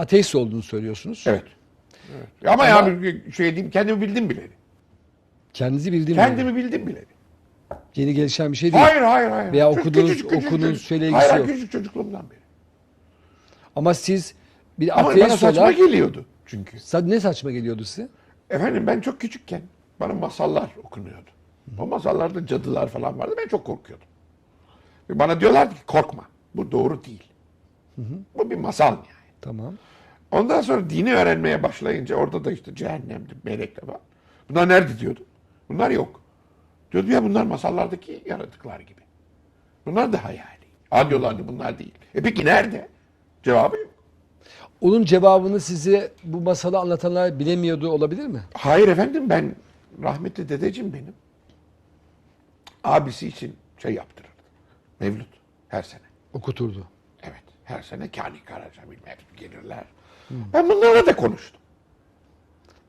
ateist olduğunu söylüyorsunuz. Evet. evet. Ama, yani şey diyeyim kendimi bildim bileli. Kendinizi bildiğim. Kendimi bildim bileli. Yeni gelişen bir şey değil. Hayır hayır hayır. Veya okuduğunuz- küçücük, küçücük okuduğunuz çocuk- şeyle Hayır yok. küçük çocukluğumdan beri. Ama siz bir Ama bana ateist saçma olarak geliyordu çünkü. Sa- ne saçma geliyordu size? Efendim ben çok küçükken bana masallar okunuyordu. O masallarda cadılar falan vardı. Ben çok korkuyordum. Ve bana diyorlardı ki korkma. Bu doğru değil. Bu bir masal yani. Tamam. Ondan sonra dini öğrenmeye başlayınca orada da işte cehennemdi, melekler falan. Bunlar nerede diyordum. Bunlar yok. Diyordum ya bunlar masallardaki yaratıklar gibi. Bunlar da hayali. Ha diyorlardı bunlar değil. E peki nerede? Cevabı yok. Onun cevabını size bu masalı anlatanlar bilemiyordu olabilir mi? Hayır efendim ben rahmetli dedeciğim benim. Abisi için şey yaptırırdı. Mevlüt her sene. Okuturdu. Her sene Kani Karaca bilmem gelirler. Ben bunlarla da konuştum.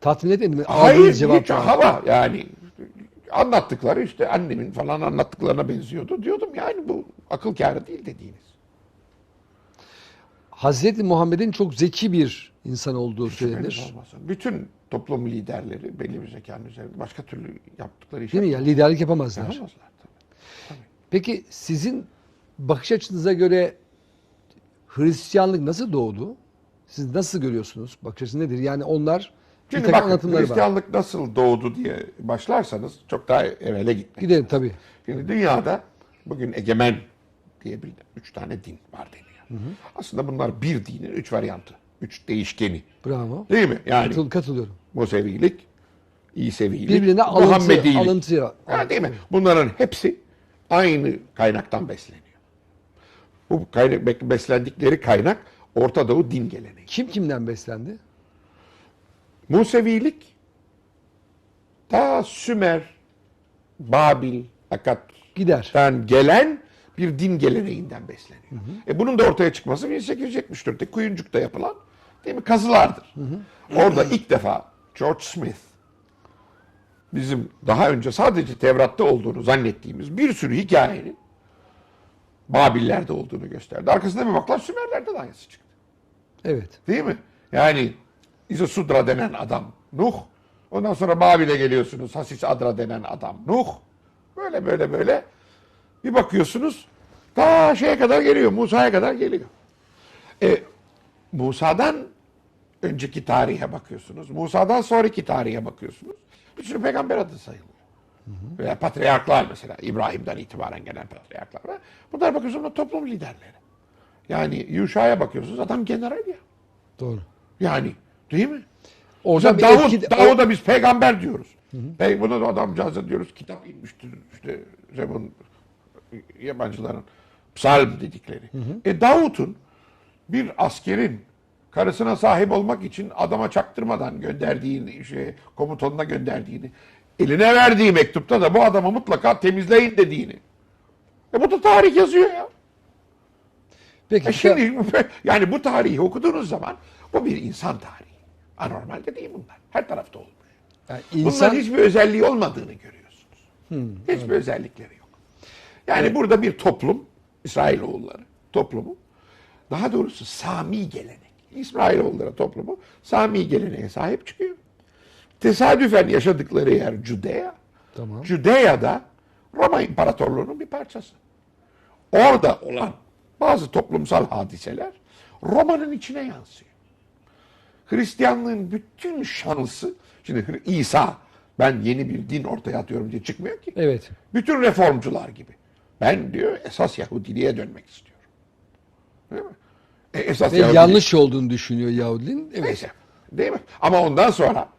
Tatmin etmedi mi? Hayır Aldığınız hiç hava yani anlattıkları işte annemin falan anlattıklarına benziyordu. Diyordum yani bu akıl kârı değil dediğiniz. Hazreti Muhammed'in çok zeki bir insan olduğu söylenir. Şüpheniz olmasın. Bütün toplum liderleri belli bir zekanın üzerinde başka türlü yaptıkları iş Değil mi ya? Liderlik yapamazlar. yapamazlar. tabii. Peki sizin bakış açınıza göre Hristiyanlık nasıl doğdu? Siz nasıl görüyorsunuz? Bakış nedir? Yani onlar bir takım bakın anlatımları var. Hristiyanlık nasıl doğdu diye başlarsanız çok daha evvele gitmek. Gidelim tabii. Şimdi dünyada bugün egemen diye bir üç tane din var deniyor. Aslında bunlar bir dinin üç varyantı. Üç değişkeni. Bravo. Değil mi? Yani Katıl- katılıyorum. Musevilik, İsevilik, Birbirine alıntı, Muhammedilik. alıntı. Ha, değil mi? Bunların hepsi aynı kaynaktan besleniyor. Bu kaynak, beslendikleri kaynak Orta Doğu din geleneği. Kim kimden beslendi? Musevilik ta Sümer, Babil, Gider. Akkad'dan gelen bir din geleneğinden besleniyor. E bunun da ortaya çıkması 1874'te Kuyuncuk'ta yapılan değil mi kazılardır. Orada ilk defa George Smith bizim daha önce sadece Tevrat'ta olduğunu zannettiğimiz bir sürü hikayenin Babillerde olduğunu gösterdi. Arkasında bir baklar Sümerler'de de aynısı çıktı. Evet. Değil mi? Yani İzosudra denen adam Nuh. Ondan sonra Babil'e geliyorsunuz. Hasis Adra denen adam Nuh. Böyle böyle böyle. Bir bakıyorsunuz ta şeye kadar geliyor. Musa'ya kadar geliyor. E, Musa'dan önceki tarihe bakıyorsunuz. Musa'dan sonraki tarihe bakıyorsunuz. Bir sürü peygamber adı sayılıyor. Veya patriarklar mesela. İbrahim'den itibaren gelen patriarklar var. Bunlar bakıyorsunuz bunlar toplum liderleri. Yani Yuşa'ya bakıyorsunuz adam general ya. Doğru. Yani değil mi? Orada Davut, etki- Davut'a biz peygamber diyoruz. Pey, buna da adamcağıza diyoruz kitap inmiştir işte Zemun yabancıların psalm dedikleri. E Davut'un bir askerin karısına sahip olmak için adama çaktırmadan gönderdiğini, şey, komutanına gönderdiğini, eline verdiği mektupta da bu adamı mutlaka temizleyin dediğini. E bu da tarih yazıyor ya. Peki E şimdi yani bu tarihi okuduğunuz zaman bu bir insan tarihi. Anormal de değil bunlar. Her tarafta olmuş. yani Bunların insan hiçbir özelliği olmadığını görüyorsunuz. hiçbir özellikleri yok. Yani burada bir toplum, İsrailoğulları toplumu, daha doğrusu Sami gelenek. İsrailoğulları toplumu Sami geleneğe sahip çıkıyor. Tesadüfen yaşadıkları yer Judea. Tamam. Judea'da Roma İmparatorluğu'nun bir parçası. Orada olan bazı toplumsal hadiseler Roma'nın içine yansıyor. Hristiyanlığın bütün şansı, şimdi İsa ben yeni bir din ortaya atıyorum diye çıkmıyor ki. evet. Bütün reformcular gibi. Ben diyor esas Yahudiliğe dönmek istiyorum. Değil mi? E, esas Ve Yahudi- yanlış olduğunu düşünüyor Yahudinin. Evet. Neyse. Değil mi? Ama ondan sonra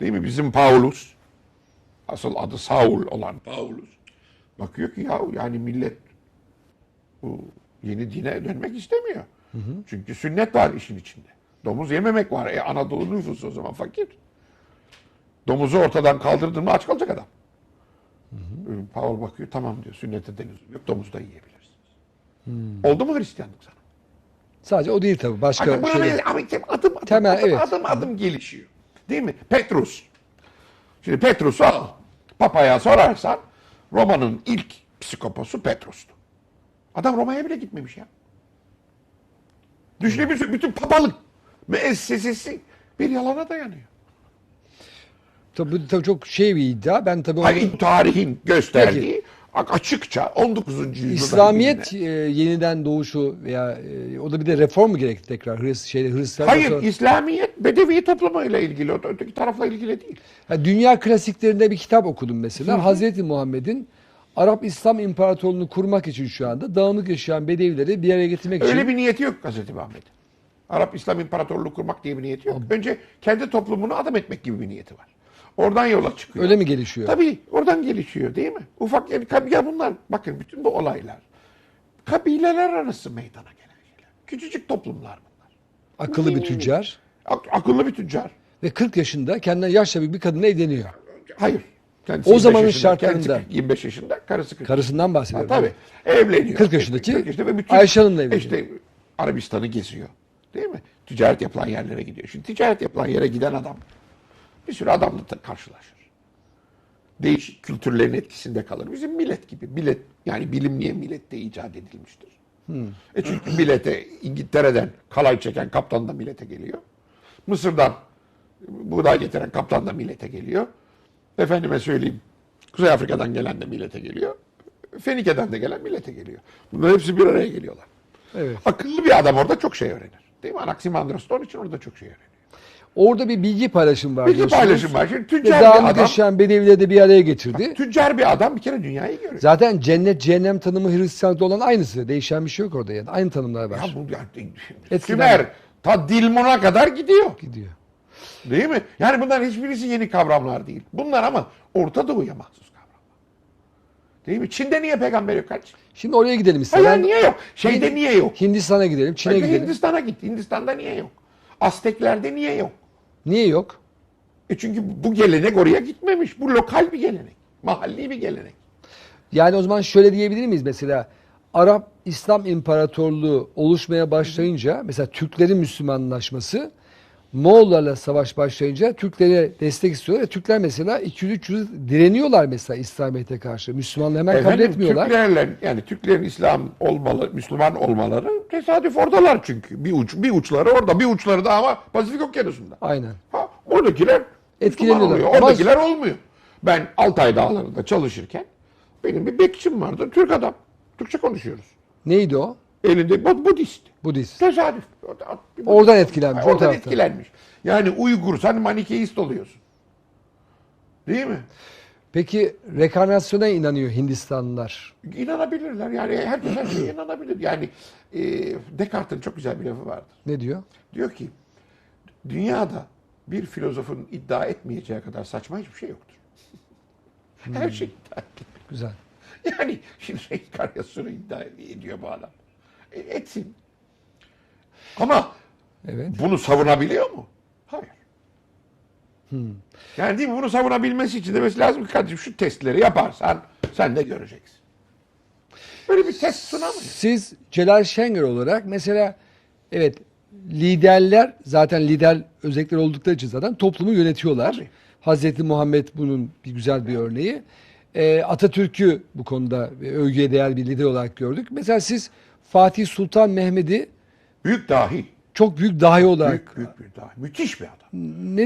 değil mi bizim Paulus asıl adı Saul olan Paulus bakıyor ki ya yani millet bu yeni dine dönmek istemiyor. Çünkü sünnet var işin içinde. Domuz yememek var. E Anadolu nüfusu o zaman fakir. Domuzu ortadan kaldırdın mı aç kalacak adam. E, Paul bakıyor tamam diyor sünnete deniz yok domuz da yiyebilirsiniz. Oldu mu Hristiyanlık sana? Sadece o değil tabii. Başka buna şey. işte adım adım, Temel, adım, evet. adım adım gelişiyor. Değil mi? Petrus. Şimdi Petrus'u al. Papa'ya sorarsan Roma'nın ilk psikoposu Petrus'tu. Adam Roma'ya bile gitmemiş ya. Düşünebiliyorsun bütün papalık müessesesi bir yalana dayanıyor. Tabii, tabii çok şey bir iddia. Ben tabii onu- Hayır, tarihin gösterdiği açıkça 19. yüzyılda İslamiyet e, yeniden doğuşu veya e, o da bir de reform mu gerekti tekrar Hristiyan şeyde Hristiyan Hayır, sonra- İslamiyet Bedevi toplumuyla ilgili, o da öteki tarafla ilgili değil. Ha, dünya klasiklerinde bir kitap okudum mesela. Hazreti Muhammed'in Arap İslam İmparatorluğunu kurmak için şu anda dağınık yaşayan Bedevileri bir araya getirmek için Öyle bir niyeti yok Hazreti Muhammed'in. Arap İslam İmparatorluğu kurmak diye bir niyeti yok. Önce kendi toplumunu adam etmek gibi bir niyeti var. Oradan yola çıkıyor. öyle mi gelişiyor? Tabii oradan gelişiyor değil mi? Ufak yani kab- ya bunlar bakın bütün bu olaylar kabileler arası meydana gelen şeyler. Küçücük toplumlar bunlar. Akıllı bir tüccar Ak- akıllı bir tüccar. ve 40 yaşında kendinden yaşça büyük bir kadınla evleniyor. Hayır. Kendisi O 25 zamanın yaşında, şartlarında. kendisi 40, 25 yaşında, karısı 40. Karısından Ha, bahsediyorum. tabii. Evleniyor. 40 yaşındaki 40 yaşında ve bütün, Ayşe Hanım'la evleniyor. İşte Arabistan'ı geziyor. Değil mi? Ticaret yapılan yerlere gidiyor. Şimdi ticaret yapılan yere giden adam bir sürü adamla da karşılaşır. Değişik kültürlerin etkisinde kalır. Bizim millet gibi. Millet yani bilim niye millette icat edilmiştir? E çünkü millete İngiltere'den kalay çeken kaptan da millete geliyor. Mısır'dan buğday getiren kaptan da millete geliyor. Efendime söyleyeyim Kuzey Afrika'dan gelen de millete geliyor. Fenike'den de gelen millete geliyor. Bunların hepsi bir araya geliyorlar. Evet. Akıllı bir adam orada çok şey öğrenir. Değil mi? Anaximandros da onun için orada çok şey öğreniyor. Orada bir bilgi paylaşım var Bilgi diyorsunuz. paylaşım var. Şimdi Ve tüccar bir dağınık adam, yaşayan Bedevileri de bir araya getirdi. tüccar bir adam bir kere dünyayı görüyor. Zaten cennet cehennem tanımı Hristiyanlıkta olan aynısı. Değişen bir şey yok orada yani. Aynı tanımlar var. Ya bu yani, Etkilen- Sümer ta Dilmun'a kadar gidiyor. Gidiyor. Değil mi? Yani bunların hiçbirisi yeni kavramlar değil. Bunlar ama Orta Doğu'ya mahsus kavramlar. Değil mi? Çin'de niye peygamber yok kaç? Şimdi oraya gidelim. Hayır niye yok? Şeyde niye yok? Hindistan'a gidelim, Çin'e Belki gidelim. Hindistan'a git. Hindistan'da niye yok? Azteklerde niye yok? Niye yok? E çünkü bu gelenek oraya gitmemiş. Bu lokal bir gelenek. Mahalli bir gelenek. Yani o zaman şöyle diyebilir miyiz mesela Arap İslam İmparatorluğu oluşmaya başlayınca mesela Türklerin Müslümanlaşması Moğollarla savaş başlayınca Türklere destek istiyorlar. Türkler mesela 200-300 direniyorlar mesela İslamiyet'e karşı. Müslümanlığı hemen kabul Efendim etmiyorlar. Türklerle yani Türklerin İslam olmalı, Müslüman olmaları tesadüf oradalar çünkü. Bir uç bir uçları orada, bir uçları da ama Pasifik Okyanusu'nda. Aynen. Ha, oradakiler Etkileniyorlar. Oluyor. Ama- Oradakiler olmuyor. Ben Altay Dağları'nda çalışırken benim bir bekçim vardı. Türk adam. Türkçe konuşuyoruz. Neydi o? Elinde Bud- Budist. Budist. Tesadüf. Orada- Oradan etkilenmiş, Oradan etkilenmiş. Yani Uygur, sen manikeist oluyorsun. Değil mi? Peki rekarnasyona inanıyor Hindistanlılar. İnanabilirler. Yani herkes her şeye inanabilir. Yani e, Descartes'in çok güzel bir lafı vardır. Ne diyor? Diyor ki dünyada bir filozofun iddia etmeyeceği kadar saçma hiçbir şey yoktur. Her şey iddia edilir. Güzel. Yani şimdi reenkarnasyonu iddia ediyor bu adam. E, etsin. Ama Evet. bunu savunabiliyor mu? Hayır. Yani değil mi? Bunu savunabilmesi için demesi lazım ki kardeşim şu testleri yaparsan sen de göreceksin. Böyle bir test sunamıyor. Siz Celal Şengör olarak mesela evet liderler zaten lider özellikleri oldukları için zaten toplumu yönetiyorlar. Tabii. Hazreti Muhammed bunun bir güzel bir örneği. Ee, Atatürk'ü bu konuda övgüye değer bir lider olarak gördük. Mesela siz Fatih Sultan Mehmet'i Büyük dahi. çok büyük dahi olarak Büyük, büyük bir dahi. Müthiş bir adam. ne